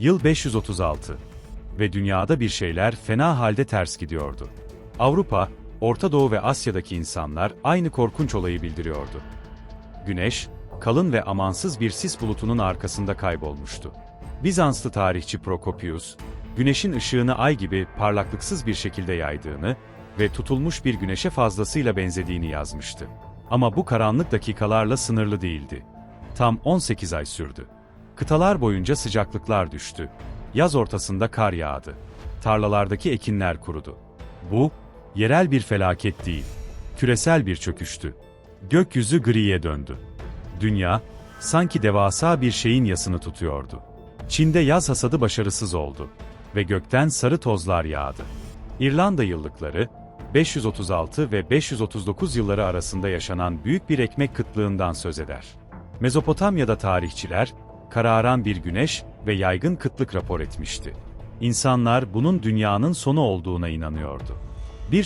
Yıl 536 ve dünyada bir şeyler fena halde ters gidiyordu. Avrupa, Orta Doğu ve Asya'daki insanlar aynı korkunç olayı bildiriyordu. Güneş, kalın ve amansız bir sis bulutunun arkasında kaybolmuştu. Bizanslı tarihçi Prokopius, güneşin ışığını ay gibi parlaklıksız bir şekilde yaydığını ve tutulmuş bir güneşe fazlasıyla benzediğini yazmıştı. Ama bu karanlık dakikalarla sınırlı değildi. Tam 18 ay sürdü. Kıtalar boyunca sıcaklıklar düştü. Yaz ortasında kar yağdı. Tarlalardaki ekinler kurudu. Bu, yerel bir felaket değil, küresel bir çöküştü. Gökyüzü griye döndü. Dünya, sanki devasa bir şeyin yasını tutuyordu. Çin'de yaz hasadı başarısız oldu ve gökten sarı tozlar yağdı. İrlanda yıllıkları, 536 ve 539 yılları arasında yaşanan büyük bir ekmek kıtlığından söz eder. Mezopotamya'da tarihçiler, kararan bir güneş ve yaygın kıtlık rapor etmişti. İnsanlar bunun dünyanın sonu olduğuna inanıyordu.